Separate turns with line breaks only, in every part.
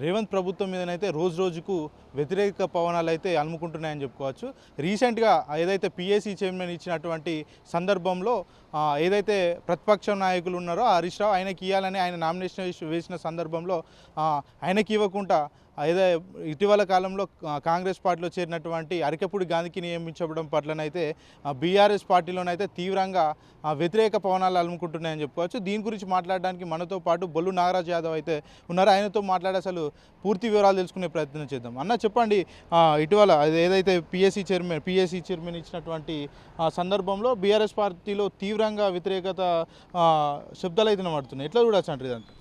రేవంత్ ప్రభుత్వం మీదనైతే రోజు రోజుకు వ్యతిరేక పవనాలు అయితే అలుముకుంటున్నాయని చెప్పుకోవచ్చు. రీసెంట్గా ఏదైతే పిఎస్సి చైర్మన్ ఇచ్చినటువంటి సందర్భంలో ఏదైతే ప్రతిపక్ష నాయకులు ఉన్నారో హరీష్ రావు ఆయనకి ఇవ్వాలని ఆయన నామినేషన్ వేసి- వేసిన సందర్భంలో ఆయనకి ఇవ్వకుండా అయితే ఇటీవల కాలంలో కాంగ్రెస్ పార్టీలో చేరినటువంటి అరికపూడి గాంధీకి నియమించబడడం పట్లనైతే బీఆర్ఎస్ పార్టీలోనైతే తీవ్రంగా వ్యతిరేక పవనాలు అలుముకుంటున్నాయని చెప్పుకోవచ్చు. దీని గురించి మాట్లాడడానికి మనతో పాటు బొల్లు నాగరాజ్ యాదవ్ అయితే ఉన్నారు. ఆయనతో మాట్లాడి అసలు పూర్తి వివరాలు తెలుసుకునే ప్రయత్నం చేద్దాం. అన్న చెప్పండి ఇటీవల ఏదైతే పిఎస్సి చైర్మన్ పిఎస్సి చైర్మన్ ఇచ్చినటువంటి సందర్భంలో బీఆర్ఎస్ పార్టీలో తీవ్రంగా వ్యతిరేకత శబ్దాలు అయితే పడుతున్నాయి ఎట్లా చూడొచ్చు అంటారు ఇదంతా?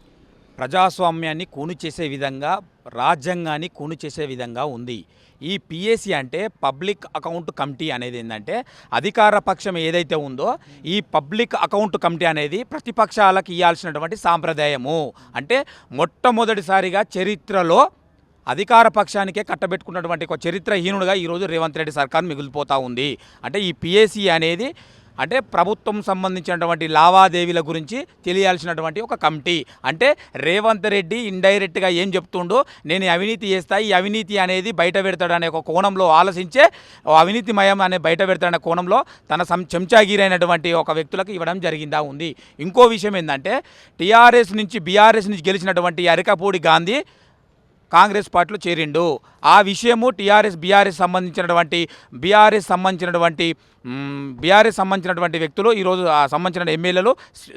ప్రజాస్వామ్యాన్ని కూను చేసే విధంగా రాజ్యాంగాన్ని కూను చేసే విధంగా ఉంది. ఈ పిఎస్సి అంటే పబ్లిక్ అకౌంట్ కమిటీ అనేది ఏంటంటే అధికార పక్షం ఏదైతే ఉందో ఈ పబ్లిక్ అకౌంట్ కమిటీ అనేది ప్రతిపక్షాలకు ఇవ్వాల్సినటువంటి సాంప్రదాయము. అంటే మొట్టమొదటిసారిగా చరిత్రలో అధికార పక్షానికే కట్టబెట్టుకున్నటువంటి ఒక చరిత్రహీనుడుగా ఈరోజు రేవంత్ రెడ్డి సర్కార్ మిగిలిపోతూ ఉంది. అంటే ఈ పిఎస్సి అనేది అంటే ప్రభుత్వం సంబంధించినటువంటి లావాదేవీల గురించి తెలియాల్సినటువంటి ఒక కమిటీ. అంటే రేవంత్ రెడ్డి ఇండైరెక్ట్గా ఏం చెప్తుండో నేను అవినీతి చేస్తా ఈ అవినీతి అనేది బయట పెడతాడనే ఒక కోణంలో ఆలోచించే ఓ అవినీతిమయం అనే బయట పెడతాడనే కోణంలో తన సం చెంచాగిరైనటువంటి ఒక వ్యక్తులకు ఇవ్వడం జరిగిందా ఉంది. ఇంకో విషయం ఏంటంటే టీఆర్ఎస్ నుంచి బీఆర్ఎస్ నుంచి గెలిచినటువంటి అరికపూడి గాంధీ కాంగ్రెస్ పార్టీలో చేరిండు. ఆ విషయము టీఆర్ఎస్ బీఆర్ఎస్ సంబంధించినటువంటి బీఆర్ఎస్ సంబంధించినటువంటి బీఆర్ఎస్ సంబంధించినటువంటి వ్యక్తులు ఈరోజు సంబంధించిన ఎమ్మెల్యేలు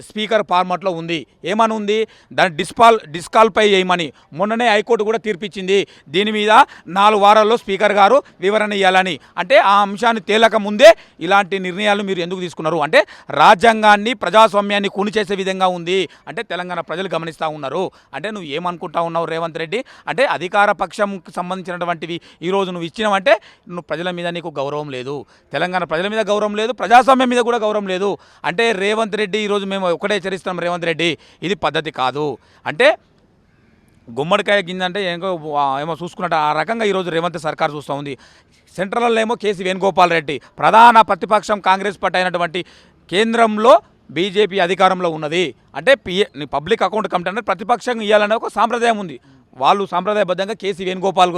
స్పీకర్ ఫార్మాట్లో ఉంది. ఏమని ఉంది? దాన్ని డిస్పాల్ డిస్కాల్పై చేయమని. మొన్ననే హైకోర్టు కూడా తీర్పిచ్చింది. దీని మీద నాలుగు వారాల్లో స్పీకర్ గారు వివరణ ఇవ్వాలని అంటే ఆ అంశాన్ని తేలక ముందే ఇలాంటి నిర్ణయాలు మీరు ఎందుకు తీసుకున్నారు? అంటే రాజ్యాంగాన్ని ప్రజాస్వామ్యాన్ని కూని చేసే విధంగా ఉంది. అంటే తెలంగాణ ప్రజలు గమనిస్తూ ఉన్నారు. అంటే నువ్వు ఏమనుకుంటా ఉన్నావు రేవంత్ రెడ్డి? అంటే అధికార పక్షంకి సంబంధించినటువంటివి ఈరోజు నువ్వు ఇచ్చినావంటే నువ్వు ప్రజల మీద నీకు గౌరవం లేదు. తెలంగాణ ప్రజల మీద గౌరవం లేదు ప్రజాస్వామ్యం మీద కూడా గౌరవం లేదు. అంటే రేవంత్ రెడ్డి ఈరోజు మేము ఒకటే హెచ్చరిస్తున్నాం రేవంత్ రెడ్డి ఇది పద్ధతి కాదు. అంటే గుమ్మడికాయ గింజ అంటే ఏమో ఏమో చూసుకున్నట్టు ఆ రకంగా ఈరోజు రేవంత్ సర్కార్ చూస్తూ ఉంది. సెంట్రల్లో ఏమో కేసీ వేణుగోపాల్ రెడ్డి ప్రధాన ప్రతిపక్షం కాంగ్రెస్ పార్టీ అయినటువంటి కేంద్రంలో బీజేపీ అధికారంలో ఉన్నది. అంటే పిఏ పబ్లిక్ అకౌంట్ కమిటీ అంటే ప్రతిపక్షం ఇవ్వాలనే ఒక సాంప్రదాయం ఉంది. వాళ్ళు సాంప్రదాయబద్ధంగా కేసీ వేణుగోపాల్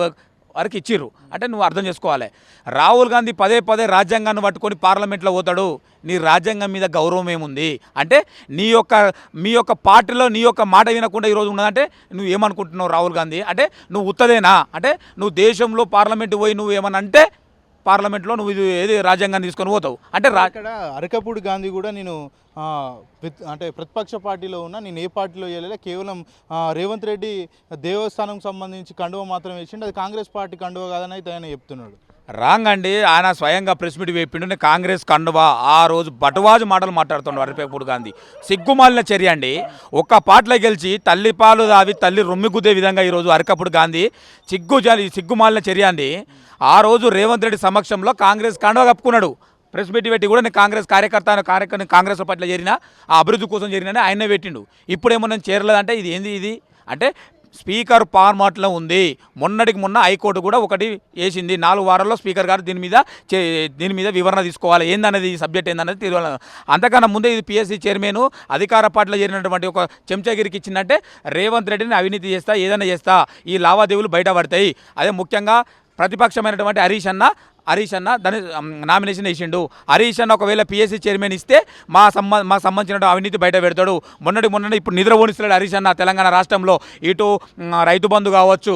వారికి ఇచ్చిర్రు. అంటే నువ్వు అర్థం చేసుకోవాలి. రాహుల్ గాంధీ పదే పదే రాజ్యాంగాన్ని పట్టుకొని పార్లమెంట్లో పోతాడు. నీ రాజ్యాంగం మీద గౌరవం ఏముంది? అంటే నీ యొక్క మీ యొక్క పార్టీలో నీ యొక్క మాట వినకుండా ఈరోజు ఉన్నదంటే నువ్వు ఏమనుకుంటున్నావు రాహుల్ గాంధీ? అంటే నువ్వు ఉత్తదేనా? అంటే నువ్వు దేశంలో పార్లమెంట్ పోయి నువ్వు ఏమని అంటే పార్లమెంట్లో నువ్వు ఇది ఏది రాజ్యాంగాన్ని తీసుకొని పోతావు. అంటే
అక్కడ అరకపూడి గాంధీ కూడా నేను ప్రతి- అంటే ప్రతిపక్ష పార్టీలో ఉన్నా నేను ఏ పార్టీలో చేయలేదు కేవలం రేవంత్ రెడ్డి దేవస్థానం సంబంధించి కండువ మాత్రం వేసిండు అది కాంగ్రెస్ పార్టీ కండువ కాదని అయితే ఆయన చెప్తున్నాడు.
రాంగ్ అండి ఆయన స్వయంగా ప్రెస్ మీట్ వేపిండు నేను కాంగ్రెస్ కండువా. ఆ రోజు బటువాజు మాటలు మాట్లాడుతున్నాడు అరిపేపూడి గాంధీ. సిగ్గుమాలిన చర్య అండి. ఒక్క పాటలో గెలిచి తల్లి పాలు దావి తల్లి రొమ్మి గుద్దే విధంగా ఈరోజు అరికప్పుడు గాంధీ. సిగ్గు సిగ్గుమాలిన చర్య అండి. ఆ రోజు రేవంత్ రెడ్డి సమక్షంలో కాంగ్రెస్ కండువా కప్పుకున్నాడు. ప్రెస్ మీట్ పెట్టి కూడా నేను కాంగ్రెస్ కార్యకర్త కార్యకర్త కాంగ్రెస్ పార్టీలో చేరిన ఆ అభివృద్ధి కోసం చేరిన ఆయనే పెట్టిండు. ఇప్పుడేమో నేను చేరలేదంటే ఇది ఏంది ఇది? అంటే స్పీకర్ ఫార్మాట్లో ఉంది. మొన్నటికి మొన్న హైకోర్టు కూడా ఒకటి వేసింది. నాలుగు వారాల్లో స్పీకర్ గారు దీని మీద చే దీని మీద వివరణ తీసుకోవాలి. ఏందనేది ఈ సబ్జెక్ట్ ఏందనేది తెలియాలి. అంతకన్నా ముందే ఇది పిఎస్సీ చైర్మన్ అధికార పార్టీలో చేరినటువంటి ఒక చెంచాగిరికి ఇచ్చిందంటే రేవంత్ రెడ్డిని అవినీతి చేస్తా ఏదైనా చేస్తా. ఈ లావాదేవీలు బయటపడతాయి. అదే ముఖ్యంగా ప్రతిపక్షమైనటువంటి హరీష్ అన్న హరీష్ అన్న దాని నామినేషన్ వేసిండు. హరీష్ అన్న ఒకవేళ పిఎస్సీ చైర్మన్ ఇస్తే మా సంబంధ మాకు సంబంధించిన అవినీతి బయట పెడతాడు. మొన్నటి మొన్న ఇప్పుడు నిద్ర ఓనిస్తున్నాడు హరీష్ అన్న తెలంగాణ రాష్ట్రంలో. ఇటు రైతు బంధు కావచ్చు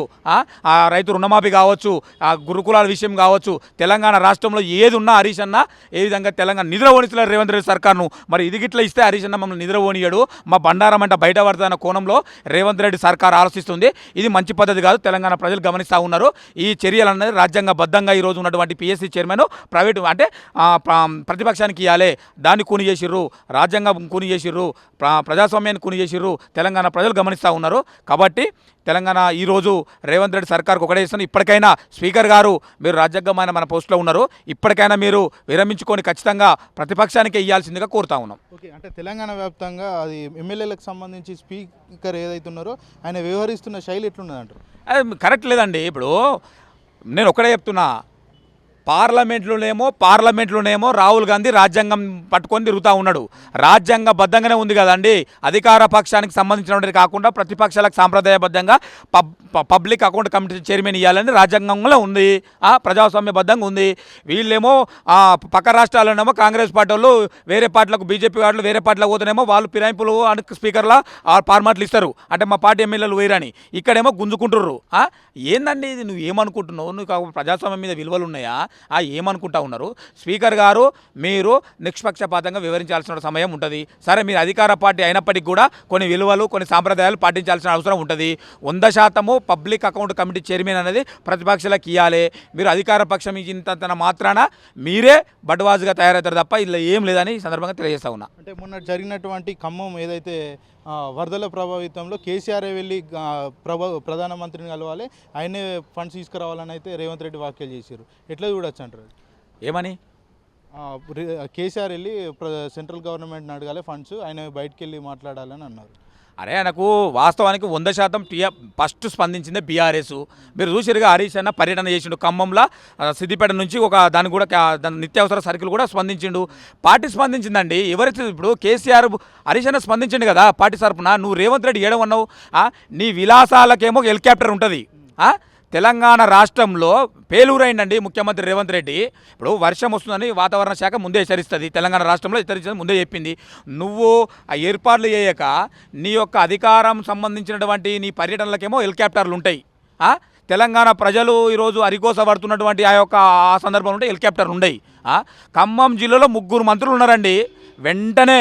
రైతు రుణమాఫీ కావచ్చు ఆ గురుకులాల విషయం కావచ్చు తెలంగాణ రాష్ట్రంలో ఏది ఉన్నా హరీష్ అన్న ఏ విధంగా తెలంగాణ నిద్ర ఓనిస్తున్నాడు రేవంత్ రెడ్డి సర్కార్ను. మరి ఇది గిట్ల ఇస్తే హరీష్ అన్న మమ్మల్ని నిద్ర ఓనియాడు మా బండారం అంటే బయట పడుతున్న కోణంలో రేవంత్ రెడ్డి సర్కార్ ఆలోచిస్తుంది. ఇది మంచి పద్ధతి కాదు. తెలంగాణ ప్రజలు గమనిస్తూ ఉన్నారు. ఈ చర్యలు అనేది రాజ్యాంగబద్ధంగా ఈ రోజు ఉన్నటువంటి పిఎస్సీ చైర్మన్ ప్రైవేటు అంటే ప్రతిపక్షానికి ఇవ్వాలి దాన్ని కూని చేసిర్రు రాజ్యాంగం కూని చేసిర్రు ప్ర- ప్రజాస్వామ్యాన్ని కూని చేసిర్రు తెలంగాణ ప్రజలు గమనిస్తూ ఉన్నారు. కాబట్టి తెలంగాణ ఈరోజు రేవంత్ రెడ్డి సర్కార్కు ఒకటే ఇస్తాను ఇప్పటికైనా స్పీకర్ గారు మీరు రాజ్యాంగమైన మన పోస్టులో ఉన్నారు. ఇప్పటికైనా మీరు విరమించుకొని ఖచ్చితంగా ప్రతిపక్షానికి ఇవ్వాల్సిందిగా కోరుతా ఉన్నాం.
ఓకే అంటే తెలంగాణ వ్యాప్తంగా అది ఎమ్మెల్యేలకు సంబంధించి స్పీకర్ ఏదైతే ఉన్నారో ఆయన వ్యవహరిస్తున్న శైలి ఎట్లున్నది అంటారు
అది కరెక్ట్ లేదండి. ఇప్పుడు నేను ఒకటే చెప్తున్నా. పార్లమెంట్లోనేమో పార్లమెంట్లోనేమో రాహుల్ గాంధీ రాజ్యాంగం పట్టుకొని తిరుగుతూ ఉన్నాడు. రాజ్యాంగబద్ధంగానే ఉంది కదండి. అధికార పక్షానికి సంబంధించినటువంటి కాకుండా ప్రతిపక్షాలకు సాంప్రదాయబద్ధంగా pub public account committee chairman ఇవ్వాలని రాజ్యాంగంలో ఉంది. ప్రజాస్వామ్యబద్ధంగా ఉంది. వీళ్ళేమో పక్క రాష్ట్రాల్లోనేమో కాంగ్రెస్ పార్టీ వాళ్ళు వేరే పార్టీలకు బీజేపీ వాళ్ళు వేరే పార్టీలకు పోతేనేమో వాళ్ళు ఫిరాయింపులు అని స్పీకర్ల ఫార్మాట్లు ఇస్తారు. అంటే మా పార్టీ ఎమ్మెల్యేలు వేరని. ఇక్కడేమో గుంజుకుంటుర్రు. ఏందండి ఇది? నువ్వు ఏమనుకుంటున్నావు నువ్వు ప్రజాస్వామ్యం మీద విలువలు ఉన్నాయా ఏమనుకుంటా ఉన్నారు? స్పీకర్ గారు మీరు నిష్పక్షపాతంగా వివరించాల్సిన సమయం ఉంటుంది. సరే మీరు అధికార పార్టీ అయినప్పటికీ కూడా కొన్ని విలువలు కొన్ని సాంప్రదాయాలు పాటించాల్సిన అవసరం ఉంటుంది. వంద శాతము పబ్లిక్ అకౌంట్ కమిటీ చైర్మన్ అనేది ప్రతిపక్షాలకు ఇవ్వాలి మీరు అధికార పక్షం ఇచ్చినంత మాత్రాన మీరే బడ్వాజుగా తయారవుతారు తప్ప ఇలా ఏం లేదని ఈ సందర్భంగా తెలియజేస్తా ఉన్నా.
అంటే మొన్న జరిగినటువంటి ఖమ్మం ఏదైతే వరదల ప్రభావితంలో కేసీఆర్ వెళ్ళి ఆ, ప్రభ ప్రధానమంత్రిని కలవాలి. ఆయనే ఫండ్స్ తీసుకురావాలని అయితే రేవంత్ రెడ్డి వ్యాఖ్యలు చేశారు. ఎట్లా చూడొచ్చు అంటారు.
ఏమని?
కేసీఆర్ వెళ్ళి సెంట్రల్ గవర్నమెంట్ని అడగాలి ఫండ్స్ ఆయన బయటికి వెళ్ళి మాట్లాడాలని అన్నారు.
అరే ఆయనకు వాస్తవానికి వంద శాతం టీఆర్ ఫస్ట్ స్పందించిందే బీఆర్ఎస్. మీరు చూసిరుగా హరీష్ అన్న పర్యటన చేసిండు ఖమ్మంలో. సిద్దిపేట నుంచి ఒక దాని కూడా దాని నిత్యావసర సరుకులు కూడా స్పందించిండు. పార్టీ స్పందించిందండి. ఎవరైతే ఇప్పుడు కేసీఆర్ హరీష్ అన్న స్పందించండి కదా పార్టీ తరపున నువ్వు రేవంత్ రెడ్డి ఏడవన్నావు? నీ విలాసాలకేమో హెలికాప్టర్ ఉంటుంది? తెలంగాణ రాష్ట్రంలో పేలూరైందండి ముఖ్యమంత్రి రేవంత్ రెడ్డి. ఇప్పుడు వర్షం వస్తుందని వాతావరణ శాఖ ముందే హెచ్చరిస్తుంది. తెలంగాణ రాష్ట్రంలో హెచ్చరించింది ముందే చెప్పింది. నువ్వు ఆ ఏర్పాట్లు చేయక నీ యొక్క అధికారం సంబంధించినటువంటి నీ పర్యటనలకేమో హెలికాప్టర్లు ఉంటాయి. తెలంగాణ ప్రజలు ఈరోజు అరికోస పడుతున్నటువంటి ఆ యొక్క ఆ సందర్భంలో ఉంటే హెలికాప్టర్లు ఉండయి. ఖమ్మం జిల్లాలో ముగ్గురు మంత్రులు ఉన్నారండి. వెంటనే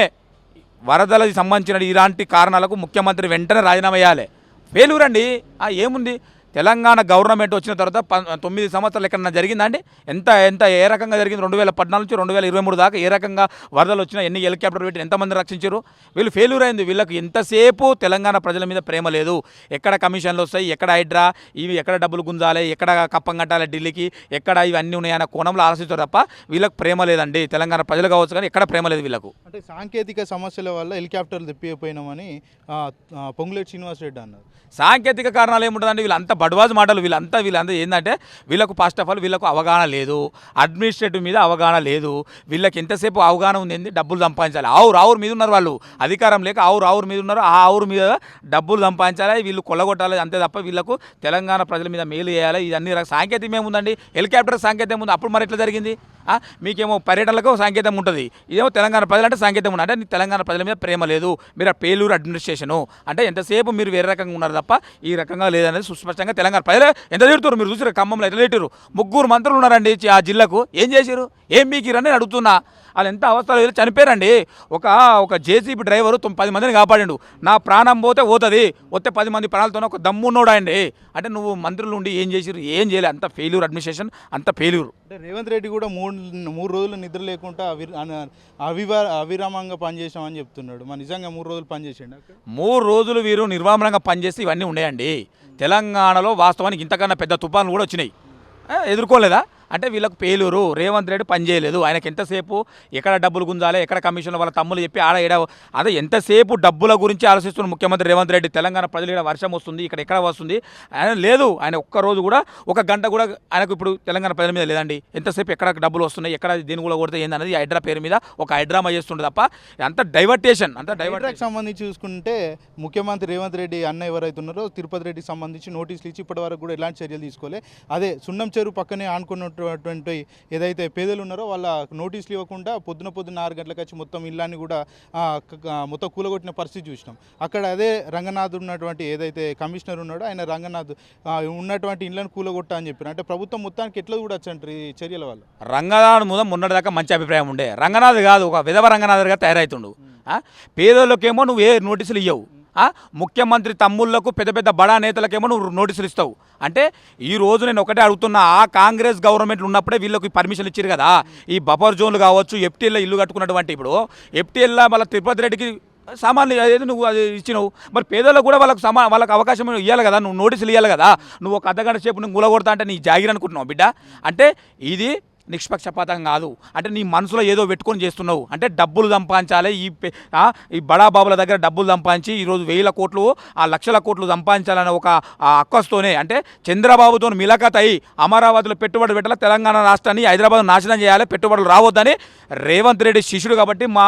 వరదలకి సంబంధించిన ఇలాంటి కారణాలకు ముఖ్యమంత్రి వెంటనే రాజీనామా చేయాలి. ఫెయిల్యూరండి అండి ఏముంది? తెలంగాణ గవర్నమెంట్ వచ్చిన తర్వాత ప- తొమ్మిది సంవత్సరాలు ఎక్కడన్నా జరిగిందండి? ఎంత ఎంత ఏ రకంగా జరిగింది? రెండు వేల పద్నాలుగు నుంచి రెండు వేల ఇరవై మూడు దాకా ఏ రకంగా వరదలు వచ్చినా ఎన్ని హెలికాప్టర్ పెట్టి ఎంతమంది రక్షించారు? వీళ్ళు ఫెయిల్యూర్ అయింది. వీళ్ళకి ఎంతసేపు తెలంగాణ ప్రజల మీద ప్రేమ లేదు. ఎక్కడ కమిషన్లు వస్తాయి? ఎక్కడ హైడ్రా? ఇవి ఎక్కడ డబ్బులు గుంజాలి? ఎక్కడ కప్పం కట్టాలి ఢిల్లీకి? ఎక్కడ ఇవన్నీ ఉన్నాయన్న కోణంలో ఆలోచిస్తారు తప్ప వీళ్ళకి ప్రేమ లేదండి. తెలంగాణ ప్రజలు కావచ్చు కానీ ఎక్కడ ప్రేమ లేదు వీళ్ళకు.
అంటే సాంకేతిక సమస్యల వల్ల హెలికాప్టర్లు తెప్పిపోయినామని పొంగులేటి శ్రీనివాస్ రెడ్డి అన్నారు.
సాంకేతిక కారణాలు ఏముంటుందండి? వీళ్ళంతా బడ్వాజ్ మాటలు వీళ్ళంతా వీళ్ళంతా ఏంటంటే వీళ్ళకు ఫస్ట్ ఆఫ్ ఆల్ వీళ్ళకు అవగాహన లేదు. అడ్మినిస్ట్రేటివ్ మీద అవగాహన లేదు. వీళ్ళకి ఎంతసేపు అవగాహన ఉంది ఏంది? డబ్బులు సంపాదించాలి. ఆవురు ఆవురు మీద ఉన్నారు వాళ్ళు. అధికారం లేక ఆవురు ఆవురు మీద ఉన్నారు. ఆ ఆవురు మీద డబ్బులు సంపాదించాలి. వీళ్ళు కొల్లగొట్టాలి అంతే తప్ప వీళ్ళకు తెలంగాణ ప్రజల మీద మేలు చేయాలి. ఇదన్నీ సాంకేతికం ఏముందండి హెలికాప్టర్ సాంకేతికం ఉంది. అప్పుడు మరి ఎట్లా జరిగింది? మీకేమో పర్యటనలకు సాంకేతం ఉంటుంది. ఇదేమో తెలంగాణ ప్రజలంటే సాంకేతం ఉంది అంటే తెలంగాణ ప్రజల మీద ప్రేమ లేదు. మీరు ఆ పేలూరు అడ్మినిస్ట్రేషను. అంటే ఎంతసేపు మీరు వేరే రకంగా ఉన్నారు తప్ప ఈ రకంగా లేదనేది సుస్పష్టంగా తెలంగాణ ప్రజలే ఎంత తిడుతున్నారు మీరు చూసారు ఖమ్మంలో ఎంత తిట్టారు ముగ్గురు మంత్రులు ఉన్నారండి ఆ జిల్లాకు. ఏం చేశారు ఏం అని అడుగుతున్నా. వాళ్ళు ఎంత అవస్థలు చనిపోయారండి. ఒక ఒక జేసీబీ డ్రైవరు పది మందిని కాపాడిండు. నా ప్రాణం పోతే పోతుంది. వస్తే పది మంది ప్రాణాలతోనే ఒక దమ్మున్నోడు అండి అంటే నువ్వు మంత్రులు ఉండి ఏం చేసిరు ఏం చేయలే? అంత ఫెయిల్యూర్ అడ్మినిస్ట్రేషన్ అంత ఫెయిల్యూర్
అంటే రేవంత్ రెడ్డి కూడా మూడు మూడు రోజులు నిద్ర లేకుండా అవివా అవిరామంగా పనిచేసామని చెప్తున్నాడు. మరి నిజంగా మూడు రోజులు పనిచేసిండు అక్కడ
మూడు రోజులు వీరు నిర్వామనంగా పనిచేసి ఇవన్నీ ఉన్నాయండి. తెలంగాణలో వాస్తవానికి ఇంతకన్నా పెద్ద తుఫాన్లు కూడా వచ్చినాయి. ఎదుర్కోలేదా? అంటే వీళ్ళకు పేలూరు రేవంత్ రెడ్డి పని చేయలేదు. ఆయనకి ఎంతసేపు ఎక్కడ డబ్బులు గుంజాలి ఎక్కడ కమిషన్లు వాళ్ళ తమ్ములు చెప్పి ఆడ ఈడ అదే ఎంతసేపు డబ్బుల గురించి ఆలోచిస్తున్న ముఖ్యమంత్రి రేవంత్ రెడ్డి. తెలంగాణ ప్రజలు ఇక్కడ వర్షం వస్తుంది ఇక్కడ ఎక్కడ వస్తుంది? ఆయన లేదు. ఆయన ఒక్క రోజు కూడా ఒక గంట కూడా ఆయనకు ఇప్పుడు తెలంగాణ ప్రజల మీద లేదండి. ఎంతసేపు ఎక్కడ డబ్బులు వస్తున్నాయి ఎక్కడ దీని కూడా కొడితే ఏందనేది హైడ్రా పేరు మీద ఒక హైడ్రామా చేస్తుండే తప్ప అంత డైవర్టేషన్ అంత డైవర్ట్
హైడ్రాకి సంబంధించి చూసుకుంటే ముఖ్యమంత్రి రేవంత్ రెడ్డి అన్న ఎవరైతే ఉన్నారో తిరుపతి రెడ్డికి సంబంధించి నోటీసులు ఇచ్చి ఇప్పటి వరకు కూడా ఎలాంటి చర్యలు తీసుకోలే. అదే సున్నం చెరువు పక్కనే ఉన్నటువంటి ఏదైతే పేదలు ఉన్నారో వాళ్ళ నోటీసులు ఇవ్వకుండా పొద్దున పొద్దున ఆరు గంటలకు వచ్చి మొత్తం ఇల్లాన్ని కూడా మొత్తం కూలగొట్టిన పరిస్థితి చూసినాం. అక్కడ అదే రంగనాథ్ ఉన్నటువంటి ఏదైతే కమిషనర్ ఉన్నాడో ఆయన రంగనాథ్ ఉన్నటువంటి ఇళ్ళను కూలగొట్టా అని చెప్పారు. అంటే ప్రభుత్వం మొత్తానికి ఎట్లా కూడా అంటారు ఈ చర్యల వల్ల?
రంగనాథ్ మీద మొన్నటిదాకా మంచి అభిప్రాయం ఉండే. రంగనాథ్ కాదు ఒక విధవ రంగనాథ్గా తయారవుతుండు ఆ? పేదోళ్ళకేమో నువ్వు ఏ నోటీసులు ఇవ్వవు ముఖ్యమంత్రి తమ్ముళ్ళకు పెద్ద పెద్ద బడా నేతలకేమో నువ్వు నోటీసులు ఇస్తావు. అంటే ఈ రోజు నేను ఒకటే అడుగుతున్నా ఆ కాంగ్రెస్ గవర్నమెంట్ ఉన్నప్పుడే వీళ్ళకి పర్మిషన్ ఇచ్చారు కదా. ఈ బఫర్ జోన్లు కావచ్చు ఎఫ్టీఎల్లో ఇల్లు కట్టుకున్నటువంటి ఇప్పుడు ఎఫ్టీఎల్లో మళ్ళీ తిరుపతి రెడ్డికి సామాన్లు అదేది నువ్వు అది ఇచ్చినావు. మరి పేదలకు కూడా వాళ్ళకి సమా వాళ్ళకి అవకాశం ఇవ్వాలి కదా నువ్వు నోటీసులు ఇవ్వాలి కదా. నువ్వు ఒక అర్ధగంట సేపు నువ్వు గులగొడతా అంటే నీ జాగిరి అనుకుంటున్నావు బిడ్డ. అంటే ఇది నిష్పక్షపాతం కాదు. అంటే నీ మనసులో ఏదో పెట్టుకొని చేస్తున్నావు. అంటే డబ్బులు సంపాదించాలి ఈ ఈ బడాబాబుల దగ్గర డబ్బులు సంపాదించి ఈరోజు వేల కోట్లు ఆ లక్షల కోట్లు సంపాదించాలనే ఒక అక్కస్తోనే అంటే చంద్రబాబుతో మిలకత్ అయి అమరావతిలో పెట్టుబడి పెట్టాలి తెలంగాణ రాష్ట్రాన్ని హైదరాబాద్ నాశనం చేయాలి పెట్టుబడులు రావద్దని రేవంత్ రెడ్డి శిష్యుడు కాబట్టి మా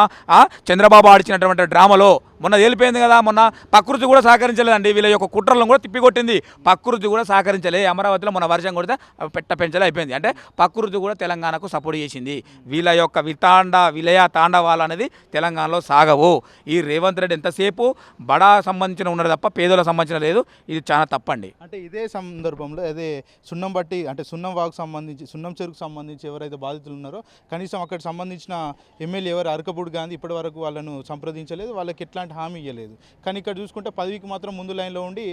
చంద్రబాబు ఆడిచినటువంటి డ్రామాలో మొన్న తేలిపోయింది కదా మొన్న ప్రకృతి కూడా సహకరించలేదండి. వీళ్ళ యొక్క కుట్రలను కూడా తిప్పికొట్టింది. ప్రకృతి కూడా సహకరించలే అమరావతిలో మొన్న వర్షం కొడితే పెట్ట పెంచలే అయిపోయింది. అంటే ప్రకృతి కూడా తెలంగాణకు సపోర్ట్ చేసింది. వీళ్ళ యొక్క వితాండ విలయ తాండవాలు అనేది తెలంగాణలో సాగవు. ఈ రేవంత్ రెడ్డి ఎంతసేపు బడా సంబంధించిన ఉన్నాడు తప్ప పేదలకు సంబంధించిన లేదు. ఇది చాలా తప్పండి.
అంటే ఇదే సందర్భంలో అదే సున్నం బట్టి అంటే సున్నం వాకు సంబంధించి సున్నం చెరుకు సంబంధించి ఎవరైతే బాధితులు ఉన్నారో కనీసం అక్కడ సంబంధించిన ఎమ్మెల్యే ఎవరు అరకపూడి గాంధీ ఇప్పటి వరకు వాళ్ళను సంప్రదించలేదు వాళ్ళకి ఎట్లాంటి హామీ ఇవ్వలేదు కానీ ఇక్కడ చూసుకుంటే పదవికి మాత్రం ముందు లైన్లో ఉండి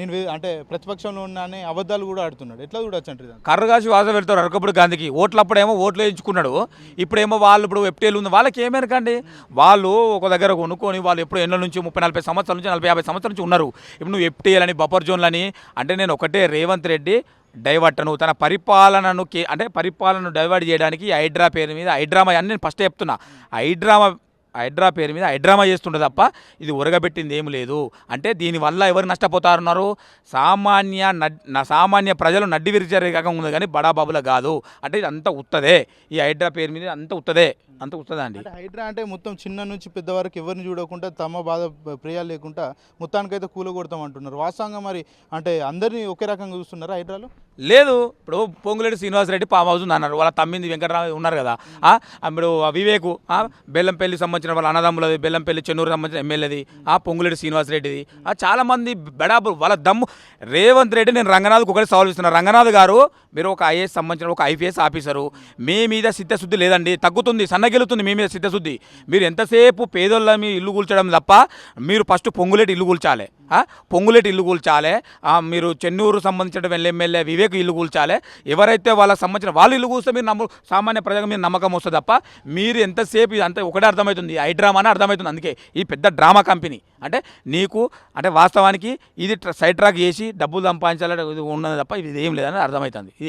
నేను అంటే ప్రతిపక్షంలో ఉన్నానే అబద్ధాలు కూడా ఆడుతున్నాడు. ఎట్లా చూడొచ్చు అంటే?
కర్రగాసి వాస వెళ్తారు అరకప్పుడు గాంధీకి. ఓట్లప్పుడేమో ఓట్లు వేయించుకున్నాడు. ఇప్పుడేమో వాళ్ళు ఇప్పుడు ఎఫ్టీఎల్ ఉంది. వాళ్ళకి ఏమేనకండి వాళ్ళు ఒక దగ్గర కొనుక్కొని వాళ్ళు ఎప్పుడు ఎన్నో నుంచి ముప్పై నలభై సంవత్సరాల నుంచి నలభై యాభై సంవత్సరాల నుంచి ఉన్నారు. ఇప్పుడు నువ్వు ఎఫ్టీఎల్ అని బఫర్ జోన్లని అంటే నేను ఒకటే రేవంత్ రెడ్డి డైవర్టను తన పరిపాలనను కే అంటే పరిపాలనను డైవర్ట్ చేయడానికి ఈ హైడ్రా పేరు మీద హైడ్రామా అని నేను ఫస్ట్ చెప్తున్నా. హైడ్రామా హైడ్రా పేరు మీద హైడ్రామా చేస్తుండే తప్ప ఇది ఉరగబెట్టింది ఏమి లేదు. అంటే దీనివల్ల ఎవరు నష్టపోతారున్నారు? సామాన్య నడ్ నా సామాన్య ప్రజలు నడ్డి విరిచారే రకం ఉంది కానీ బడాబాబుల కాదు. అంటే ఇది అంత ఉత్తదే. ఈ హైడ్రా పేరు మీద అంత ఉత్తదే. అంత ఉత్తదే అండి?
అంటే హైడ్రా అంటే మొత్తం చిన్న నుంచి పెద్ద వరకు ఎవరిని చూడకుండా తమ బాధ ప్రియాలు లేకుండా మొత్తానికైతే కూలగొడతాం అంటున్నారు వాస్తవంగా మరి అంటే అందరినీ ఒకే రకంగా చూస్తున్నారా హైడ్రాలో?
లేదు. ఇప్పుడు పొంగులేటి శ్రీనివాసరెడ్డి పామ్ హౌస్ ఉంది అన్నారు. వాళ్ళ తమ్మింది వెంకటరావు ఉన్నారు కదా. ఇప్పుడు వివేకు ఆ, బెల్లంపల్లి సంబంధించిన వాళ్ళ అన్నదమ్ములది బెల్లంపల్లి చెన్నూరు సంబంధించిన ఎమ్మెల్యేది ఆ పొంగులేటి శ్రీనివాసరెడ్డిది. ఆ చాలా మంది బెడాబు వాళ్ళ దమ్ము. రేవంత్ రెడ్డి నేను రంగనాథ్కి ఒకటి సవాల్ ఇస్తున్నా రంగనాథ్ గారు మీరు ఒక ఐఏఎస్ సంబంధించిన ఒక ఐపీఎస్ ఆఫీసరు. మీ మీద చిత్తశుద్ధి లేదండి. తగ్గుతుంది. సన్నగిలుతుంది మీ మీద సిద్ధశుద్ధి. మీరు ఎంతసేపు పేదోళ్ళ మీ ఇల్లు కూల్చడం తప్ప మీరు ఫస్ట్ పొంగులేటి ఇల్లు కూల్చాలి. ఆ, పొంగులేటి ఇల్లు కూల్చాలి. మీరు చెన్నూరు సంబంధించిన ఎమ్మెల్యే వివేక్ ఇల్లు కూల్చాలి. ఎవరైతే వాళ్ళకి సంబంధించిన వాళ్ళు ఇల్లు కూస్తే మీరు నమ్ము సామాన్య ప్రజలకు మీరు నమ్మకం వస్తుంది తప్ప మీరు ఎంతసేపు ఇది ఒకటే అర్థమవుతుంది. ఐ డ్రామా అని అర్థమవుతుంది. అందుకే ఈ పెద్ద డ్రామా కంపెనీ. అంటే నీకు అంటే వాస్తవానికి ఇది సైడ్ ట్రాక్ చేసి డబ్బులు సంపాదించాలని ఇది ఉన్నది తప్ప ఇది ఏం లేదని అర్థమవుతుంది. ఇది